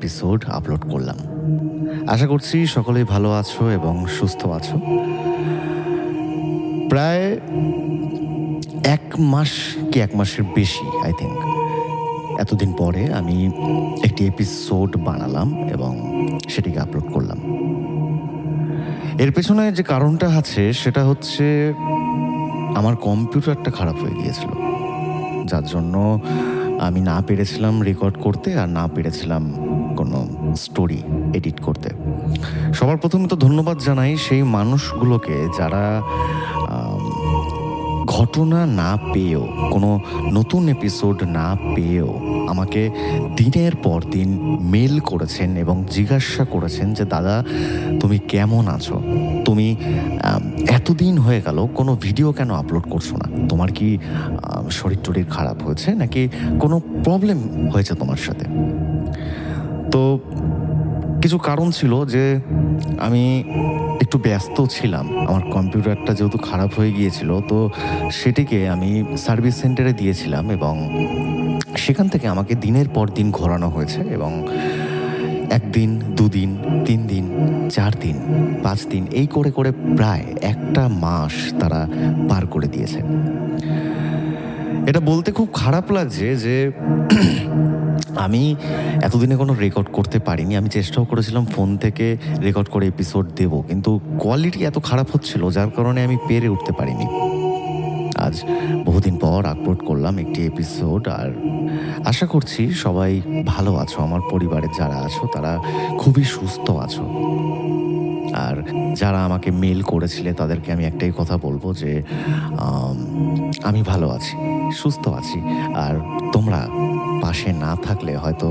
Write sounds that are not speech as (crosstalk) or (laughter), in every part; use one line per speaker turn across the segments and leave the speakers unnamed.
Episode upload করলাম। আশা করছি সকলেই ভালো আছো এবং সুস্থ আছো। প্রায় এক মাস কি এক মাসের বেশি আই থিঙ্ক এতদিন পরে আমি একটি এপিসোড বানালাম এবং সেটিকে আপলোড করলাম। এর পেছনে যে কারণটা আছে, সেটা হচ্ছে আমার কম্পিউটারটা খারাপ হয়ে গিয়েছিল। যার জন্য আমি না পেরেছিলাম রেকর্ড করতে আর না পেরেছিলাম কোনো স্টোরি এডিট করতে। সবার প্রথমে তো ধন্যবাদ জানাই সেই মানুষগুলোকে যারা ঘটনা না পেয়েও, কোনো নতুন এপিসোড না পেয়েও আমাকে দিনের পর দিন মেল করেছেন এবং জিজ্ঞাসা করেছেন যে, দাদা, তুমি কেমন আছো? তুমি এতদিন হয়ে গেল, কোনো ভিডিও কেন আপলোড করছ না? তোমার কি শরীর টরীর খারাপ হয়েছে? নাকি কোনো প্রবলেম হয়েছে তোমার সাথে? তো কিছু কারণ ছিল যে আমি একটু ব্যস্ত ছিলাম। আমার কম্পিউটারটা যেহেতু খারাপ হয়ে গিয়েছিল, তো সেটিকে আমি সার্ভিস সেন্টারে দিয়েছিলাম এবং সেখান থেকে আমাকে দিনের পর দিন ঘোরানো হয়েছে এবং একদিন, দুদিন তিন দিন চার দিন পাঁচ দিন এই করে করে প্রায় একটা মাস তারা পার করে দিয়েছে। এটা বলতে খুব খারাপ লাগছে যে (clears throat) আমি এতদিনে কোনো রেকর্ড করতে পারিনি। আমি চেষ্টাও করেছিলাম ফোন থেকে রেকর্ড করে এপিসোড দেব, কিন্তু কোয়ালিটি এত খারাপ হচ্ছিল, যার কারণে আমি পেরে উঠতে পারিনি। আজ বহুদিন পর আপলোড করলাম একটি এপিসোড আর আশা করছি সবাই ভালো আছো, আমার পরিবারের যারা আছো তারা খুবই সুস্থ আছো। আর যারা আমাকে মেল করেছিলে, তাদেরকে আমি একটাই কথা বলব যে, আমি ভালো আছি, সুস্থ আছি। আর তোমরা পাশে না থাকলে হয়তো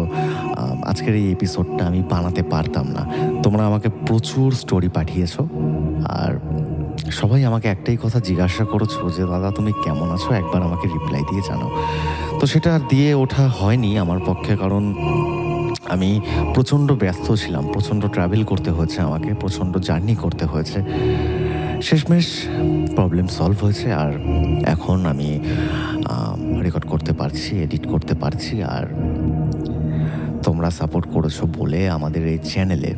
আজকের এই এপিসোডটা আমি বানাতে পারতাম না। তোমরা আমাকে প্রচুর স্টোরি পাঠিয়েছো। আর সবাই আমাকে একটাই কথা জিজ্ঞাসা করেছ যে, দাদা, তুমি কেমন আছো? একবার আমাকে রিপ্লাই দিয়ে জানো তো সেটা দিয়ে ওঠা হয়নি আমার পক্ষে, কারণ আমি প্রচণ্ড ব্যস্ত ছিলাম, প্রচণ্ড ট্রাভেল করতে হয়েছে আমাকে, প্রচণ্ড জার্নি করতে হয়েছে। শেষমেশ প্রবলেম সলভ হয়েছে আর এখন আমি রেকর্ড করতে পারছি এডিট করতে পারছি আর তোমরা সাপোর্ট করেছ বলে আমাদের এই চ্যানেলে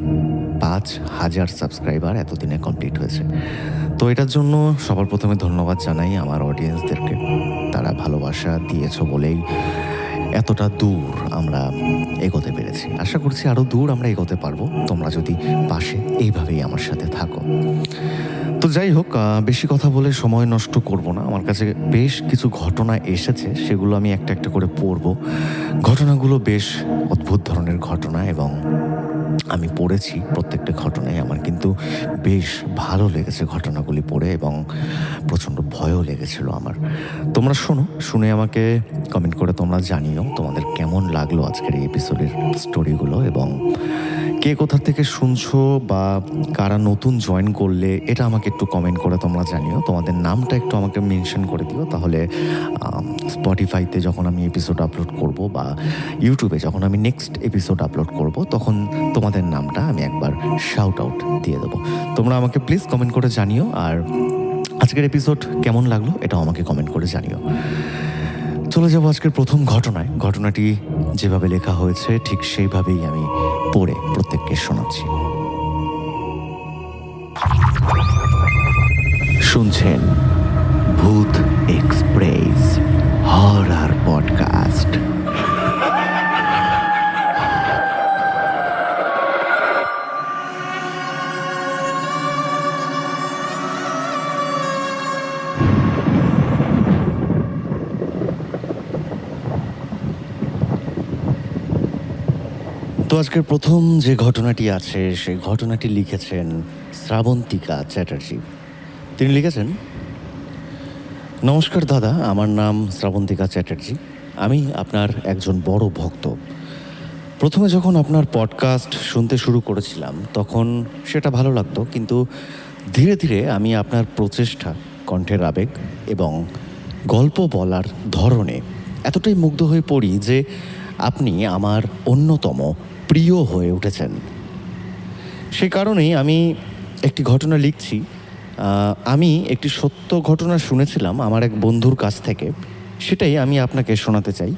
পাঁচ হাজার সাবস্ক্রাইবার এতদিনে কমপ্লিট হয়েছে। তো এটার জন্য সবার প্রথমে ধন্যবাদ জানাই আমার অডিয়েন্সদেরকে তারা ভালোবাসা দিয়েছ বলেই এতটা দূর আমরা এগোতে পেরেছি। আশা করছি আরও দূর আমরা এগোতে পারব। তোমরা যদি পাশে এইভাবেই আমার সাথে থাকো। তো যাই হোক বেশি কথা বলে সময় নষ্ট করব না। আমার কাছে বেশ কিছু ঘটনা এসেছে, সেগুলো আমি একটা একটা করে পড়ব। ঘটনাগুলো বেশ অদ্ভুত ধরনের ঘটনা এবং আমি পড়েছি প্রত্যেকটা ঘটনায় আমার, কিন্তু বেশ ভালো লেগেছে ঘটনাগুলি পড়ে এবং প্রচণ্ড ভয়ও লেগেছিল আমার। তোমরা শোনো, শুনে আমাকে কমেন্ট করে তোমরা জানিও তোমাদের কেমন লাগল আজকের এই এপিসোডের স্টোরিগুলো এবং কে কোথা থেকে শুনছো বা কারা নতুন জয়েন করলে, এটা আমাকে একটু কমেন্ট করে তোমরা জানিও। তোমাদের নামটা একটু আমাকে মেনশন করে দিও, তাহলে স্পটিফাইতে যখন আমি এপিসোড আপলোড করব বা ইউটিউবে যখন আমি নেক্সট এপিসোড আপলোড করব, তখন তোমাদের নামটা আমি একবার শাউট আউট দিয়ে দেবো। তোমরা আমাকে প্লিজ কমেন্ট করে জানিও, আর আজকের এপিসোড কেমন লাগল, এটাও আমাকে কমেন্ট করে জানিও। চলে যাব আজকের প্রথম ঘটনায়। ঘটনাটি যেভাবে লেখা হয়েছে, ঠিক সেইভাবেই আমি পড়ে প্রত্যেককে শোনাচ্ছি। শুনছেন ভূত এক্সপ্রেস, হরার পডকাস্ট। তো আজকের প্রথম যে ঘটনাটি আছে, সেই ঘটনাটি লিখেছেন শ্রাবন্তিকা চ্যাটার্জি। তিনি লিখেছেন, নমস্কার দাদা, আমার নাম শ্রাবন্তিকা চ্যাটার্জি। আমি আপনার একজন বড় ভক্ত। প্রথমে যখন আপনার পডকাস্ট শুনতে শুরু করেছিলাম, তখন সেটা ভালো লাগতো, কিন্তু ধীরে ধীরে আমি আপনার প্রচেষ্টা, কণ্ঠের আবেগ এবং গল্প বলার ধরনে এতটাই মুগ্ধ হয়ে পড়ি যে আপনি আমার অন্যতম প্রিয় হয়ে উঠেছেন। সে কারণেই আমি একটি ঘটনা লিখছি। আমি একটি সত্য ঘটনা শুনেছিলাম আমার এক বন্ধুর কাছ থেকে। সেটাই আমি আপনাকে শোনাতে চাই।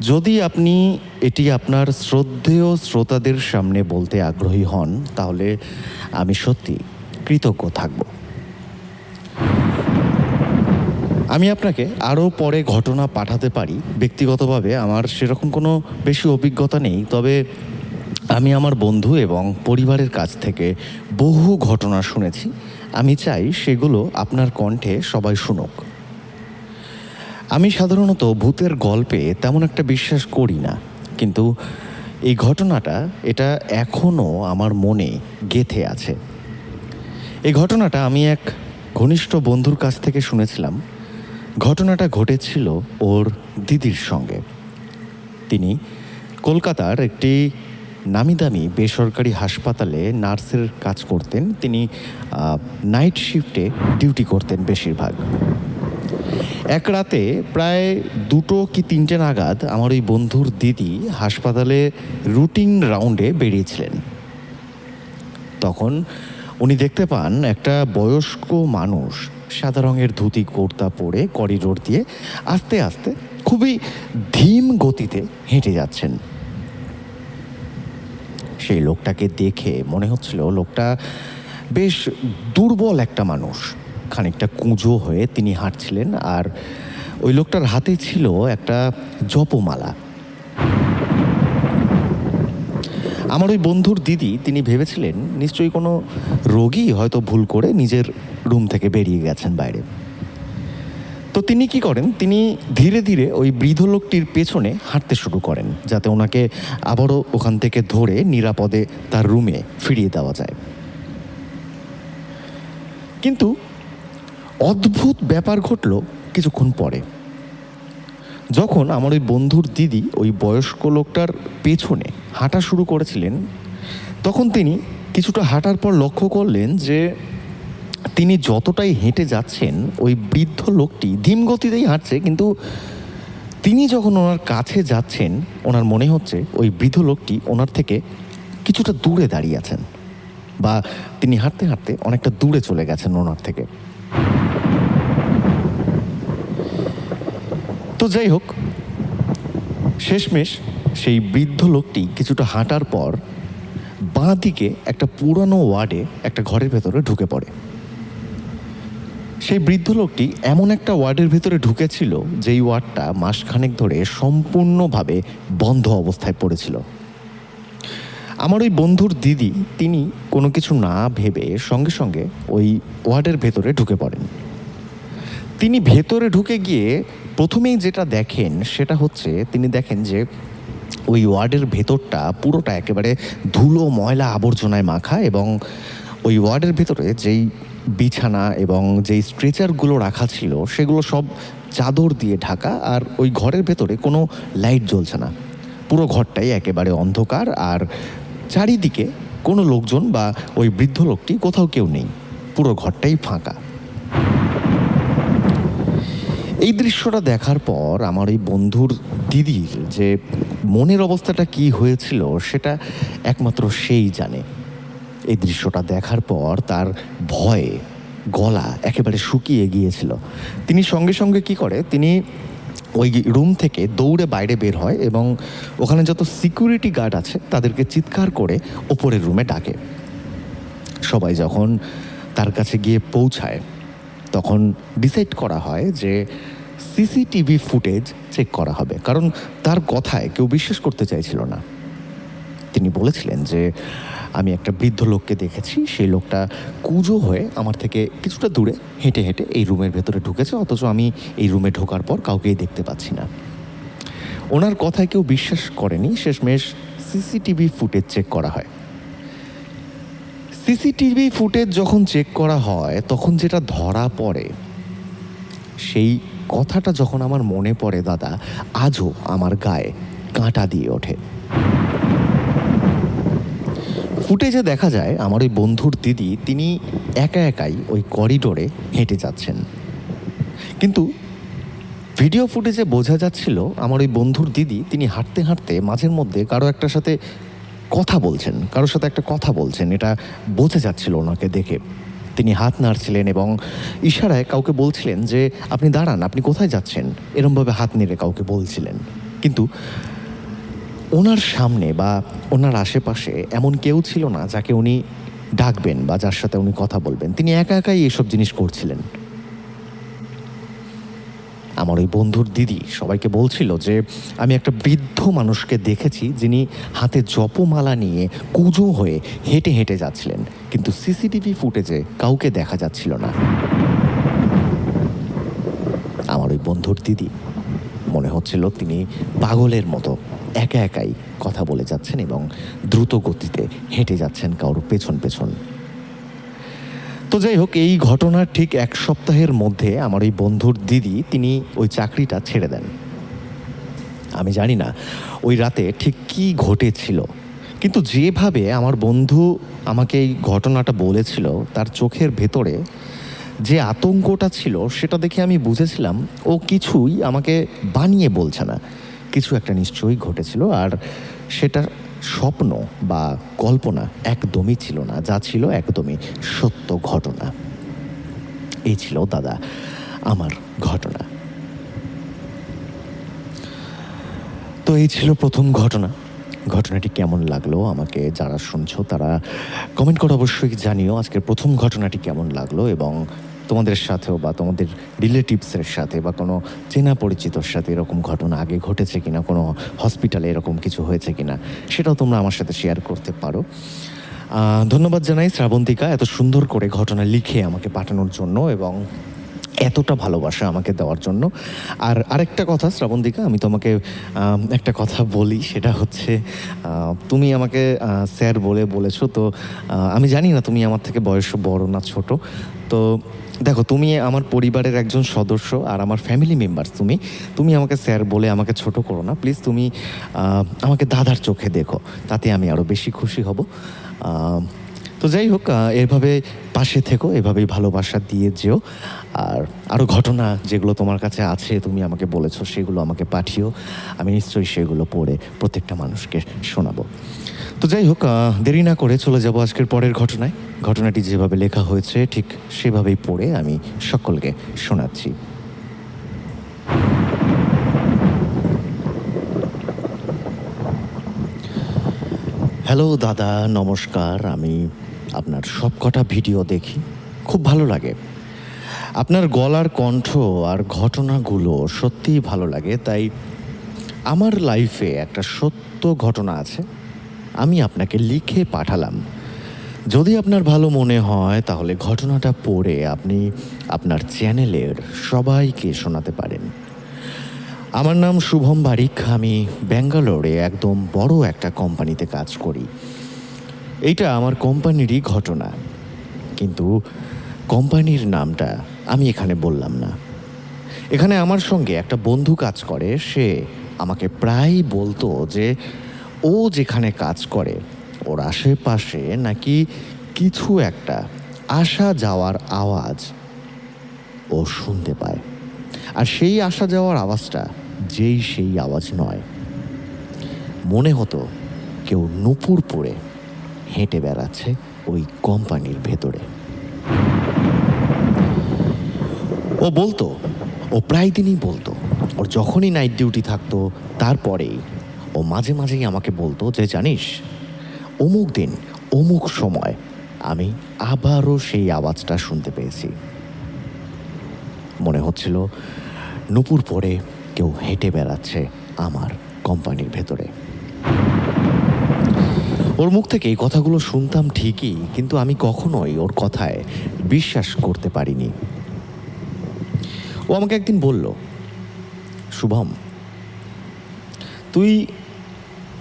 যদি আপনি এটি আপনার শ্রদ্ধেয় শ্রোতাদের সামনে বলতে আগ্রহী হন, তাহলে আমি সত্যি কৃতজ্ঞ থাকব। আমি আপনাকে আরও পরে ঘটনা পাঠাতে পারি। ব্যক্তিগতভাবে আমার সেরকম কোনো বেশি অভিজ্ঞতা নেই। তবে আমি আমার বন্ধু এবং পরিবারের কাছ থেকে বহু ঘটনা শুনেছি। আমি চাই সেগুলো আপনার কণ্ঠে সবাই শুনুক। আমি সাধারণত ভূতের গল্পে তেমন একটা বিশ্বাস করি না। কিন্তু এই ঘটনাটা, এটা এখনও আমার মনে গেথে আছে। এই ঘটনাটা আমি এক ঘনিষ্ঠ বন্ধুর কাছ থেকে শুনেছিলাম। ঘটনাটা ঘটেছিল ওর দিদির সঙ্গে। তিনি কলকাতার একটি নামি দামি বেসরকারি হাসপাতালে নার্সের কাজ করতেন। তিনি নাইট শিফটে ডিউটি করতেন বেশিরভাগ। এক রাতে প্রায় দুটো কি তিনটে নাগাদ আমার ওই বন্ধুর দিদি হাসপাতালে রুটিন রাউন্ডে বেরিয়েছিলেন। তখন উনি দেখতে পান একটা বয়স্ক মানুষ সাদা রঙের ধুতি, কুর্তা পরে করিডোর দিয়ে আস্তে আস্তে খুবই ধীম গতিতে হেঁটে যাচ্ছেন। সেই লোকটাকে দেখে মনে হচ্ছিল লোকটা বেশ দুর্বল একটা মানুষ। খানিকটা কুঁজো হয়ে তিনি হাঁটছিলেন আর ওই লোকটার হাতে ছিল একটা জপমালা। আমার ওই বন্ধুর দিদি, তিনি ভেবেছিলেন নিশ্চয়ই কোনো রোগী হয়তো ভুল করে নিজের রুম থেকে বেরিয়ে গেছেন বাইরে। তো তিনি কি করেন? তিনি ধীরে ধীরে ওই বৃদ্ধ লোকটির পেছনে হাঁটতে শুরু করেন, যাতে ওনাকে আবারও ওখান থেকে ধরে নিরাপদে তার রুমে ফিরিয়ে দেওয়া যায়। কিন্তু অদ্ভুত ব্যাপার ঘটল কিছুক্ষণ পরে। যখন আমার ওই বন্ধুর দিদি ওই বয়স্ক লোকটার পেছনে হাঁটা শুরু করেছিলেন, তখন তিনি কিছুটা হাঁটার পর লক্ষ্য করলেন যে তিনি যতটাই হেঁটে যাচ্ছেন, ওই বৃদ্ধ লোকটি ধীম গতিতেই হাঁটছে, কিন্তু তিনি যখন ওনার কাছে যাচ্ছেন, ওনার মনে হচ্ছে ওই বৃদ্ধ লোকটি ওনার থেকে কিছুটা দূরে দাঁড়িয়ে আছেন বা তিনি হাঁটতে হাঁটতে অনেকটা দূরে চলে গেছেন ওনার থেকে। তো যাই হোক, শেষমেশ সেই বৃদ্ধ লোকটি কিছুটা হাঁটার পর বাঁ দিকে একটা পুরানো ওয়ার্ডে একটা ঘরের ভেতরে ঢুকে পড়ে। সেই বৃদ্ধ লোকটি এমন একটা ওয়ার্ডের ভেতরে ঢুকেছিল, যেই ওয়ার্ডটা মাসখানেক ধরে সম্পূর্ণভাবে বন্ধ অবস্থায় পড়েছিল। আমার ওই বন্ধুর দিদি, তিনি কোনো কিছু না ভেবে সঙ্গে সঙ্গে ওই ওয়ার্ডের ভেতরে ঢুকে পড়েন। তিনি ভেতরে ঢুকে গিয়ে প্রথমেই যেটা দেখেন, সেটা হচ্ছে তিনি দেখেন যে ওই ওয়ার্ডের ভেতরটা পুরোটা একেবারে ধুলো, ময়লা আবর্জনায় মাখা এবং ওই ওয়ার্ডের ভেতরে যেই বিছানা এবং যেই স্ট্রেচারগুলো রাখা ছিল, সেগুলো সব চাদর দিয়ে ঢাকা আর ওই ঘরের ভেতরে কোনো লাইট জ্বলছে না। পুরো ঘরটাই একেবারে অন্ধকার আর চারিদিকে কোনো লোকজন বা ওই বৃদ্ধ লোকটি কোথাও কেউ নেই। পুরো ঘরটাই ফাঁকা। এই দৃশ্যটা দেখার পর আমার এই বন্ধুর দিদির যে মনের অবস্থাটা কি হয়েছিল, সেটা একমাত্র সেই জানে। এই দৃশ্যটা দেখার পর তার ভয়ে গলা একেবারে শুকিয়ে গিয়েছিল। তিনি সঙ্গে সঙ্গে কি করে, তিনি ওই রুম থেকে দৌড়ে বাইরে বের হয় এবং ওখানে যত সিকিউরিটি গার্ড আছে তাদেরকে চিৎকার করে ওপরের রুমে ডাকে। সবাই যখন তার কাছে গিয়ে পৌঁছায়, তখন ডিসাইড করা হয় যে সিসিটিভি ফুটেজ চেক করা হবে। কারণ তার কথায় কেউ বিশ্বাস করতে চাইছিল না। তিনি বলেছিলেন যে আমি একটা বৃদ্ধ লোককে দেখেছি, সেই লোকটা কুজো হয়ে আমার থেকে কিছুটা দূরে হেঁটে হেঁটে এই রুমের ভেতরে ঢুকেছে, অথচ আমি এই রুমে ঢোকার পর কাউকেই দেখতে পাচ্ছি না। ওনার কথায় কেউ বিশ্বাস করেনি, শেষমেশ সিসিটিভি ফুটেজ চেক করা হয়। সিসিটিভি ফুটেজ যখন চেক করা হয়, তখন যেটা ধরা পড়ে, সেই কথাটা যখন আমার মনে পড়ে, দাদা, আজও আমার গায়ে কাঁটা দিয়ে ওঠে। ফুটেজে দেখা যায়, আমার ওই বন্ধুর দিদি, তিনি একা একাই ওই করিডোরে হেঁটে যাচ্ছেন। কিন্তু ভিডিও ফুটেজে বোঝা যাচ্ছিল, আমার ওই বন্ধুর দিদি, তিনি হাঁটতে হাঁটতে মাঝের মধ্যে কারও একটার সাথে কথা বলছেন, কারোর সাথে একটা কথা বলছেন, এটা বোঝা যাচ্ছিল ওনাকে দেখে। তিনি হাত নাড়ছিলেন এবং ইশারায় কাউকে বলছিলেন যে, আপনি দাঁড়ান, আপনি কোথায় যাচ্ছেন? এরমভাবে হাত নেড়ে কাউকে বলছিলেন। কিন্তু ওনার সামনে বা ওনার আশেপাশে এমন কেউ ছিল না যাকে উনি ডাকবেন বা যার সাথে উনি কথা বলবেন? তিনি একা একাই এসব জিনিস করছিলেন। আমার ওই বন্ধুর দিদি সবাইকে বলছিল যে, আমি একটা বৃদ্ধ মানুষকে দেখেছি যিনি হাতে জপমালা নিয়ে কুজো হয়ে হেঁটে হেঁটে যাচ্ছিলেন, কিন্তু সিসিটিভি ফুটেজে কাউকে দেখা যাচ্ছিল না। আমার ওই বন্ধুর দিদি, মনে হচ্ছিল তিনি পাগলের মতো। একা একাই কথা বলে যাচ্ছেন এবং দ্রুত গতিতে হেঁটে যাচ্ছেন কারোর পেছন পেছন। তো যাই হোক, এই ঘটনার ঠিক এক সপ্তাহের মধ্যে আমার ওই বন্ধুর দিদি, তিনি ওই চাকরিটা ছেড়ে দেন। আমি জানি না ওই রাতে ঠিক কি ঘটেছিল, কিন্তু যেভাবে আমার বন্ধু আমাকে এই ঘটনাটা বলেছিল, তার চোখের ভেতরে যে আতঙ্কটা ছিল, সেটা দেখে আমি বুঝেছিলাম, ও কিছুই আমাকে বানিয়ে বলছে না। কিছু একটা নিশ্চয়ই ঘটেছিল আর সেটা স্বপ্ন বা কল্পনা একদমই ছিল না, যা ছিল একদমই সত্য ঘটনা। এই ছিল দাদা আমার ঘটনা। তো এই ছিল প্রথম ঘটনা। ঘটনাটি কেমন লাগল আমাকে যারা শুনছো তারা কমেন্ট করে অবশ্যই জানিও আজকের প্রথম ঘটনাটি কেমন লাগল এবং তোমাদের সাথেও বা তোমাদের রিলেটিভসের সাথে বা কোনো চেনা পরিচিতর সাথে এরকম ঘটনা আগে ঘটেছে কিনা, কোনো হসপিটালে এরকম কিছু হয়েছে কিনা, সেটাও তোমরা আমার সাথে শেয়ার করতে পারো। ধন্যবাদ জানাই শ্রাবন্তিকা, এত সুন্দর করে ঘটনা লিখে আমাকে পাঠানোর জন্য এবং এতটা ভালোবাসা আমাকে দেওয়ার জন্য। আর আরেকটা কথা শ্রাবন্তিকা, আমি তোমাকে একটা কথা বলি, সেটা হচ্ছে তুমি আমাকে স্যার বলে বলেছ, তো আমি জানি না তুমি আমার থেকে বয়স বড় না ছোট। তো দেখো, তুমি আমার পরিবারের একজন সদস্য আর আমার ফ্যামিলি মেম্বার তুমি তুমি আমাকে স্যার বলে আমাকে ছোট করো না। প্লিজ তুমি আমাকে দাদার চোখে দেখো, তাতে আমি আরও বেশি খুশি হব। তো যাই হোক এভাবে পাশে থেকো, এভাবেই ভালোবাসা দিয়ে যেও। আর আরও ঘটনা যেগুলো তোমার কাছে আছে, তুমি আমাকে বলেছ, সেগুলো আমাকে পাঠিও। আমি নিশ্চয়ই সেগুলো পড়ে প্রত্যেকটা মানুষকে শোনাবো। তো যাই হোক দেরি না করে চলে যাব আজকের পরের ঘটনায়। ঘটনাটি যেভাবে লেখা হয়েছে, ঠিক সেভাবেই পড়ে আমি সকলকে শোনাচ্ছি। হ্যালো দাদা, নমস্কার। আমি আপনার সবকটা ভিডিও দেখি, খুব ভালো লাগে। আপনার গলার কণ্ঠ আর ঘটনাগুলো সত্যিই ভালো লাগে, তাই আমার লাইফে একটা সত্য ঘটনা আছে। আমি আপনাকে লিখে পাঠালাম। যদি আপনার ভালো মনে হয়, তাহলে ঘটনাটা পড়ে আপনি আপনার চ্যানেলের সবাইকে শোনাতে পারেন। আমার নাম শুভম বারিক, আমি ব্যাঙ্গালোরে একদম বড় একটা কোম্পানিতে কাজ করি। এইটা আমার কোম্পানিরই ঘটনা। কিন্তু কোম্পানির নামটা আমি এখানে বললাম না। এখানে আমার সঙ্গে একটা বন্ধু কাজ করে, সে আমাকে প্রায় বলতো যে ও যেখানে কাজ করে, ওর আশেপাশে নাকি কিছু একটা আসা যাওয়ার আওয়াজ ও শুনতে পায়। আর সেই আসা যাওয়ার আওয়াজটা যেই সেই আওয়াজ নয়। মনে হতো কেউ নুপুর পরে হেঁটে বেড়াচ্ছে ওই কোম্পানির ভেতরে। ও বলতো, ও প্রায় দিনই বলতো, ওর যখনই নাইট ডিউটি থাকতো, তারপরেই ও মাঝে মাঝেই আমাকে বলতো যে, জানিস, অমুক দিন, অমুক সময় আমি আবারও সেই আওয়াজটা শুনতে পেয়েছি। মনে হচ্ছিল নুপুর পরে কেউ হেঁটে বেড়াচ্ছে আমার কোম্পানির ভেতরে। ওর মুখ থেকে এই কথাগুলো শুনতাম ঠিকই, কিন্তু আমি কখনোই ওর কথায় বিশ্বাস করতে পারিনি। ও আমাকে একদিন বলল, শুভম, তুই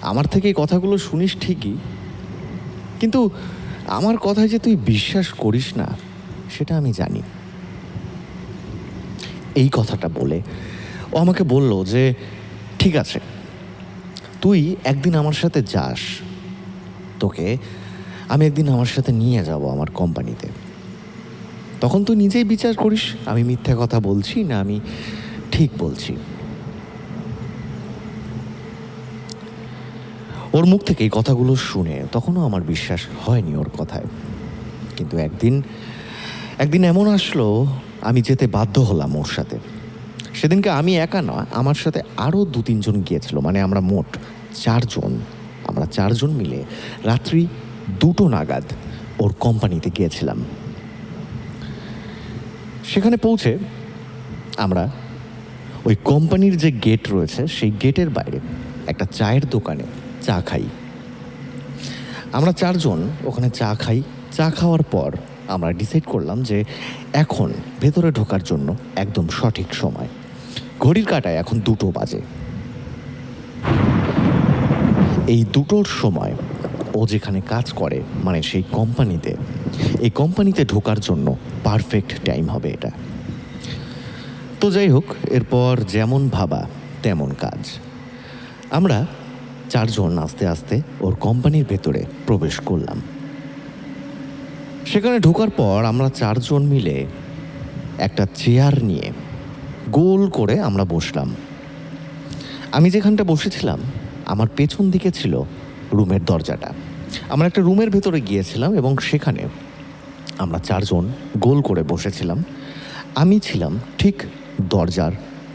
আমার থেকে এই কথাগুলো শুনিস ঠিকই, কিন্তু আমার কথায় যে তুই বিশ্বাস করিস না, সেটা আমি জানি। এই কথাটা বলে ও আমাকে বলল যে, ঠিক আছে, তুই একদিন আমার সাথে যাস, তোকে আমি একদিন আমার সাথে নিয়ে যাব আমার কোম্পানিতে। তখন তুই নিজেই বিচার করিস, আমি মিথ্যা কথা বলছি না আমি ঠিক বলছি। ওর মুখ থেকে এই কথাগুলো শুনে তখনও আমার বিশ্বাস হয়নি ওর কথায়। কিন্তু একদিন একদিন এমন আসলো, আমি যেতে বাধ্য হলাম ওর সাথে। সেদিনকে আমি একা নয় আমার সাথে আরও দু তিনজন গিয়েছিল মানে আমরা মোট চারজন। আমরা চারজন মিলে রাত্রি দুটো নাগাদ ওর কোম্পানিতে গিয়েছিলাম। সেখানে পৌঁছে আমরা ওই কোম্পানির যে গেট রয়েছে, সেই গেটের বাইরে একটা চায়ের দোকানে চা খাই। আমরা চারজন ওখানে চা খাই। চা খাওয়ার পর আমরা ডিসাইড করলাম যে এখন ভেতরে ঢোকার জন্য একদম সঠিক সময়। ঘড়ির কাটায় এখন দুটো বাজে। এই দুটোর সময় ও যেখানে কাজ করে মানে সেই কোম্পানিতে এই কোম্পানিতে ঢোকার জন্য পারফেক্ট টাইম হবে এটা। তো যাই হোক, এরপর যেমন ভাবা তেমন কাজ। আমরা চারজন আস্তে আস্তে ওর কোম্পানির ভেতরে প্রবেশ করলাম। সেখানে ঢোকার পর আমরা চারজন মিলে একটা চেয়ার নিয়ে গোল করে আমরা বসলাম। আমি যেখানটা বসেছিলাম, আমার পেছন দিকে ছিল রুমের দরজাটা। আমরা একটা রুমের ভেতরে গিয়েছিলাম এবং সেখানে আমরা চারজন গোল করে বসেছিলাম। আমি ছিলাম ঠিক দরজার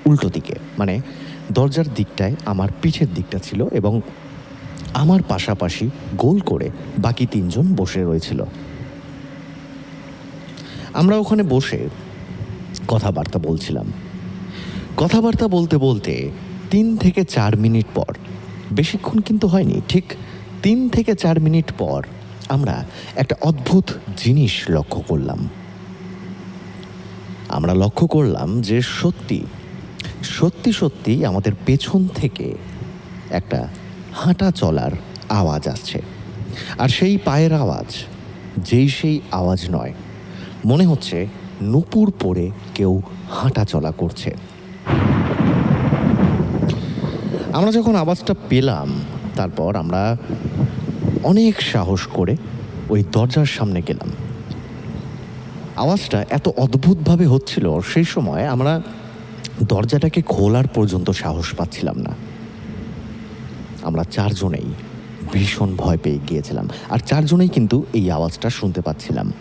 উল্টো দিকে মানে দরজার দিকটায় আমার পিঠের দিকটা ছিল এবং আমার পাশাপাশি গোল করে বাকি তিনজন বসে রয়েছিল। আমরা ওখানে বসে কথাবার্তা বলছিলাম। কথাবার্তা বলতে বলতে তিন থেকে চার মিনিট পর, বেশিক্ষণ কিন্তু হয়নি, ঠিক তিন থেকে চার মিনিট পর আমরা একটা অদ্ভুত জিনিস লক্ষ্য করলাম। আমরা লক্ষ্য করলাম যে সত্যি সত্যি সত্যি আমাদের পেছন থেকে একটা হাঁটা চলার আওয়াজ আসছে। আর সেই পায়ের আওয়াজ, যেই সেই আওয়াজ নয়, মনে হচ্ছে নুপুর পরে কেউ হাঁটা চলা করছে। আমরা যখন আওয়াজটা পেলাম, তারপর আমরা অনেক সাহস করে ওই দরজার সামনে গেলাম। আওয়াজটা এত অদ্ভুতভাবে হচ্ছিল, সেই সময় আমরা দরজাটাকে খোলার পর্যন্ত সাহস পাচ্ছিলাম না। আমরা চারজনেই ভীষণ ভয় পেয়ে গিয়েছিলাম, আর চারজনেই কিন্তু এই আওয়াজটা শুনতে পাচ্ছিলাম।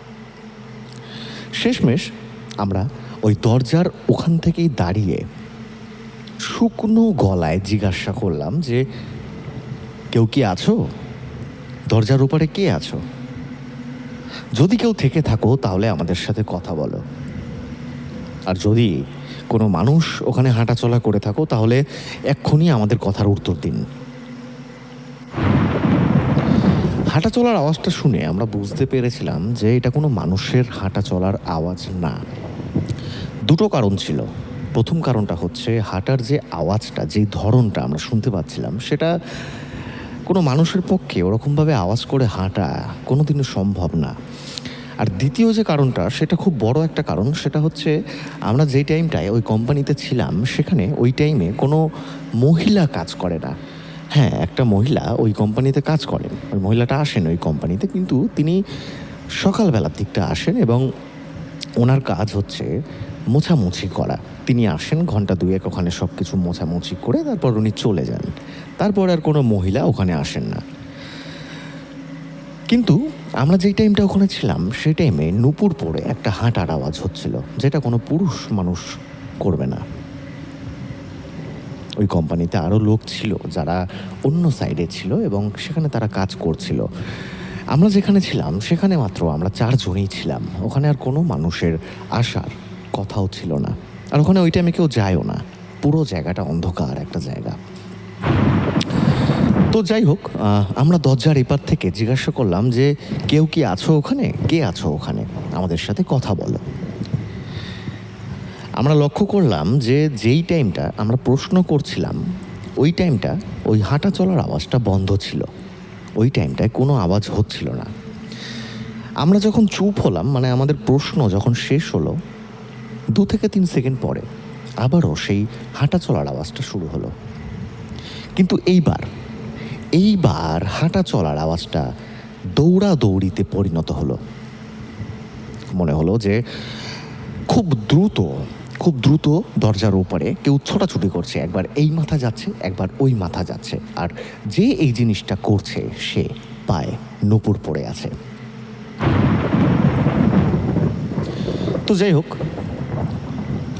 শেষমেশ আমরা ওই দরজার ওখান থেকেই দাঁড়িয়ে শুকনো গলায় জিজ্ঞাসা করলাম যে, কেউ কি আছো? দরজার উপরে কে আছো? যদি কেউ থেকে থাকো তাহলে আমাদের সাথে কথা বলো। আর যদি কোনো মানুষ ওখানে হাঁটাচলা করে থাকো, তাহলে এক্ষুনি আমাদের কথার উত্তর দিন। হাঁটা চলার আওয়াজটা শুনে আমরা বুঝতে পেরেছিলাম যে এটা কোনো মানুষের হাঁটা চলার আওয়াজ না। দুটো কারণ ছিল। প্রথম কারণটা হচ্ছে, হাঁটার যে আওয়াজটা, যে ধরনটা আমরা শুনতে পাচ্ছিলাম, সেটা কোনো মানুষের পক্ষে ওরকমভাবে আওয়াজ করে হাঁটা কোনো দিনও সম্ভব না। আর দ্বিতীয় যে কারণটা, সেটা খুব বড় একটা কারণ, সেটা হচ্ছে আমরা যেই টাইমটায় ওই কোম্পানিতে ছিলাম, সেখানে ওই টাইমে কোনো মহিলা কাজ করে না। হ্যাঁ একটা মহিলা ওই কোম্পানিতে কাজ করেন। ওই মহিলাটা আসেন ওই কোম্পানিতে কিন্তু তিনি সকালবেলার দিকটা আসেন এবং ওনার কাজ হচ্ছে মোছামুছি করা। তিনি আসেন, ঘণ্টা দুয়েক ওখানে সব কিছু মোছামুছি করে তারপর উনি চলে যান। তারপর আর কোনো মহিলা ওখানে আসেন না। কিন্তু আমরা যেই টাইমটা ওখানে ছিলাম, সেই টাইমে নুপুর পরে একটা হাঁটার আওয়াজ হচ্ছিল, যেটা কোনো পুরুষ মানুষ করবে না। ওই কোম্পানিতে আরও লোক ছিল যারা অন্য সাইডে ছিল এবং সেখানে তারা কাজ করছিল। আমরা যেখানে ছিলাম, সেখানে মাত্র আমরা চারজনই ছিলাম। ওখানে আর কোনো মানুষের আসার কথাও ছিল না। আর ওখানে ওই টাইমে কেউ যায়ও না। পুরো জায়গাটা অন্ধকার একটা জায়গা। তো যাই হোক আমরা দরজার এপার থেকে জিজ্ঞাসা করলাম যে কেউ কি আছো ওখানে? কে আছো ওখানে? আমাদের সাথে কথা বলো। আমরা লক্ষ্য করলাম যে যেই টাইমটা আমরা প্রশ্ন করছিলাম, ওই টাইমটা ওই হাঁটা চলার আওয়াজটা বন্ধ ছিল। ওই টাইমটায় কোনো আওয়াজ হচ্ছিল না। আমরা যখন চুপ হলাম মানে আমাদের প্রশ্ন যখন শেষ হলো, দু থেকে তিন সেকেন্ড পরে আবারও সেই হাঁটা চলার আওয়াজটা শুরু হলো। কিন্তু এইবার এইবার হাঁটা চলার আওয়াজটা দৌড়াদৌড়িতে পরিণত হলো। মনে হলো যে খুব দ্রুত খুব দ্রুত দরজার উপরে কেউ ছোটাছুটি করছে, একবার এই মাথা যাচ্ছে, একবার ওই মাথা যাচ্ছে। আর যে এই জিনিসটা করছে, সে পায়ে নুপুর পড়ে আছে। তো যাই হোক,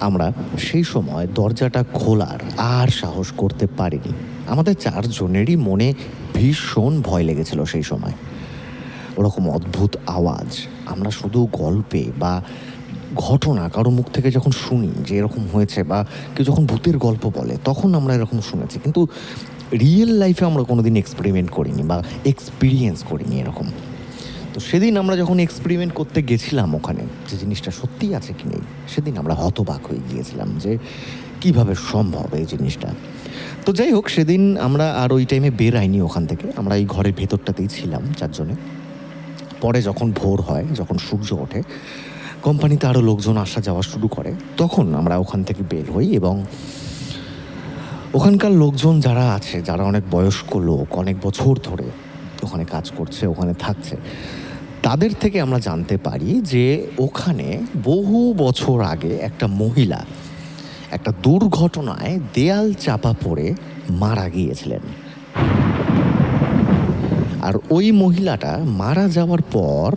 আমরা সেই সময় দরজাটা খোলার আর সাহস করতে পারিনি। আমাদের চারজনেরই মনে ভীষণ ভয় লেগেছিল সেই সময়। ওরকম অদ্ভুত আওয়াজ, আমরা শুধু গল্পে বা ঘটনা কারও মুখ থেকে যখন শুনি যে এরকম হয়েছে বা কেউ যখন ভূতের গল্প বলে, তখন আমরা এরকম শুনেছি। কিন্তু রিয়েল লাইফে আমরা কোনোদিন এক্সপেরিমেন্ট করিনি বা এক্সপিরিয়েন্স করিনি এরকম। তো সেদিন আমরা যখন এক্সপেরিমেন্ট করতে গেছিলাম ওখানে, যে জিনিসটা সত্যিই আছে কি নেই, সেদিন আমরা হতবাক হয়ে গিয়েছিলাম যে কীভাবে সম্ভব এই জিনিসটা। তো যাই হোক, সেদিন আমরা আর ওই টাইমে বেরাইনি ওখান থেকে। আমরা এই ঘরের ভেতরটাতেই ছিলাম চারজনে। পরে যখন ভোর হয়, যখন সূর্য ওঠে, কোম্পানিতে আরও লোকজন আসা যাওয়া শুরু করে, তখন আমরা ওখান থেকে বের হই এবং ওখানকার লোকজন যারা আছে, যারা অনেক বয়স্ক লোক, অনেক বছর ধরে ওখানে কাজ করছে, ওখানে থাকছে, তাদের থেকে আমরা জানতে পারি যে ওখানে বহু বছর আগে একটা মহিলা একটা দুর্ঘটনায় দেয়াল চাপা পড়ে মারা গিয়েছিলেন। আর ওই মহিলাটা মারা যাওয়ার পর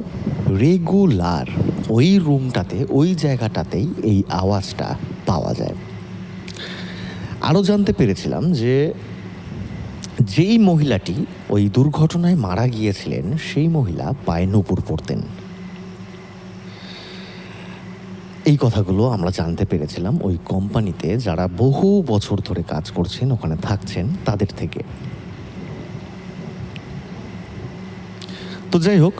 রেগুলার ওই রুমটাতে, ওই জায়গাটাতেই এই আওয়াজটা পাওয়া যায়। আরও জানতে পেরেছিলাম যে যেই মহিলাটি ওই দুর্ঘটনায় মারা গিয়েছিলেন, সেই মহিলা পায়ে নুপুর পরতেন এই কথাগুলো আমরা জানতে পেরেছিলাম ওই কোম্পানিতে যারা বহু বছর ধরে কাজ করছেন, ওখানে থাকছেন তাদের থেকে। তো যাই হোক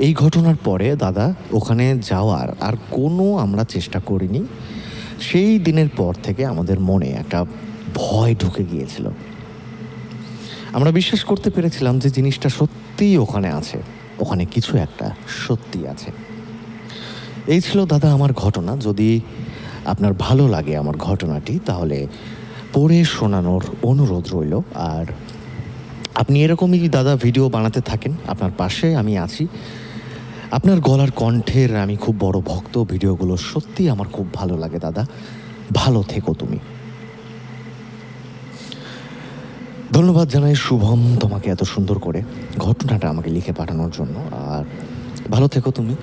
এই ঘটনার পরে দাদা ওখানে যাওয়ার আর কোনো আমরা চেষ্টা করিনি। সেই দিনের পর থেকে আমাদের মনে একটা ভয় ঢুকে গিয়েছিল। আমরা বিশ্বাস করতে পেরেছিলাম যে জিনিসটা সত্যিই ওখানে আছে, ওখানে কিছু একটা সত্যি আছে। এই ছিল দাদা আমার ঘটনা। যদি আপনার ভালো লাগে আমার ঘটনাটি, তাহলে পড়ে শোনানোর অনুরোধ রইল। আর আপনি এরকমই দাদা ভিডিও বানাতে থাকেন, আপনার পাশে আমি আছি। আপনার গলার কণ্ঠের আমি খুব বড় ভক্ত, ভিডিওগুলো সত্যি আমার খুব ভালো লাগে দাদা। ভালো থেকো তুমি। ধন্যবাদ জানাই, শুভম তোমাকে এত সুন্দর করে ঘটনাটা আমাকে লিখে পাঠানোর জন্য। আর ভালো থেকো তুমি।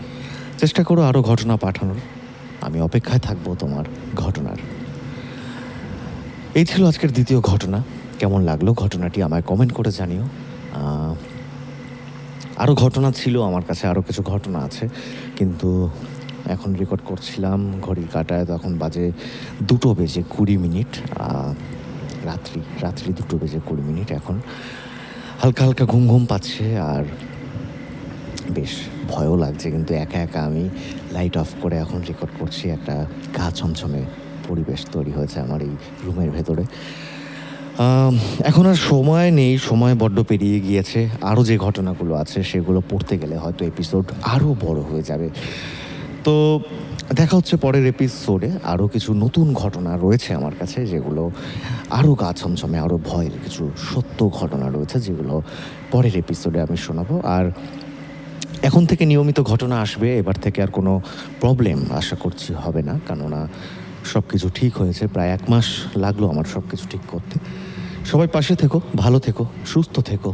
চেষ্টা করো আরও ঘটনা পাঠানোর। আমি অপেক্ষায় থাকব তোমার ঘটনার। এই ছিল আজকের দ্বিতীয় ঘটনা। কেমন লাগল ঘটনাটি আমায় কমেন্ট করে জানিও। আরও ঘটনা ছিল, আমার কাছে আরও কিছু ঘটনা আছে। কিন্তু এখন রেকর্ড করছিলাম, ঘড়ির কাটায় তখন বাজে দুটো বেজে কুড়ি মিনিট। রাত্রি রাত্রি দুটো বেজে কুড়ি মিনিট এখন। হালকা হালকা ঘুম ঘুম পাচ্ছে আর বেশ ভয়ও লাগছে, কিন্তু একা একা আমি লাইট অফ করে এখন রেকর্ড করছি একটা গা ছমছমে পরিবেশ তৈরি হয়েছে আমার এই রুমের ভেতরে। এখন আর সময় নেই, সময় বড্ড পেরিয়ে গিয়েছে। আরও যে ঘটনাগুলো আছে সেগুলো পড়তে গেলে হয়তো এপিসোড আরও বড় হয়ে যাবে। তো দেখা হচ্ছে পরের এপিসোডে আরও কিছু নতুন ঘটনা রয়েছে আমার কাছে, যেগুলো আরও গা ছমছমে আরও ভয়ের কিছু সত্য ঘটনা রয়েছে, যেগুলো পরের এপিসোডে আমি শোনাবো। আর এখন থেকে নিয়মিত ঘটনা আসবে, এবার থেকে আর কোনো প্রবলেম আশা করছি হবে না, কেননা সব কিছু ঠিক হয়েছে, প্রায় এক মাস লাগল আমার সব কিছু ঠিক করতে। সবাই পাশে থেকো, ভালো থেকো, সুস্থ থেকো,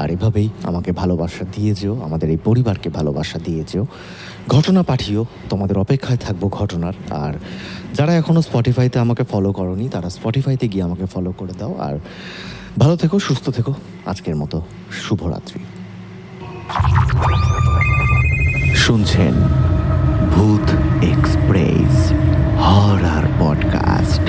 আর এভাবেই আমাকে ভালোবাসা দিয়ে যেও, আমাদের এই পরিবারকে ভালোবাসা দিয়ে যেও। ঘটনা পাঠিও, তোমাদের অপেক্ষায় থাকব ঘটনার, আর যারা এখনও স্পটিফাইতে আমাকে ফলো করনি, তারা স্পটিফাইতে গিয়ে আমাকে ফলো করে দাও, আর ভালো থেকো, সুস্থ থেকো, আজকের মতো শুভরাত্রি। শুনছেন ভূত এক্সপ্রেস হরার পডকাস্ট।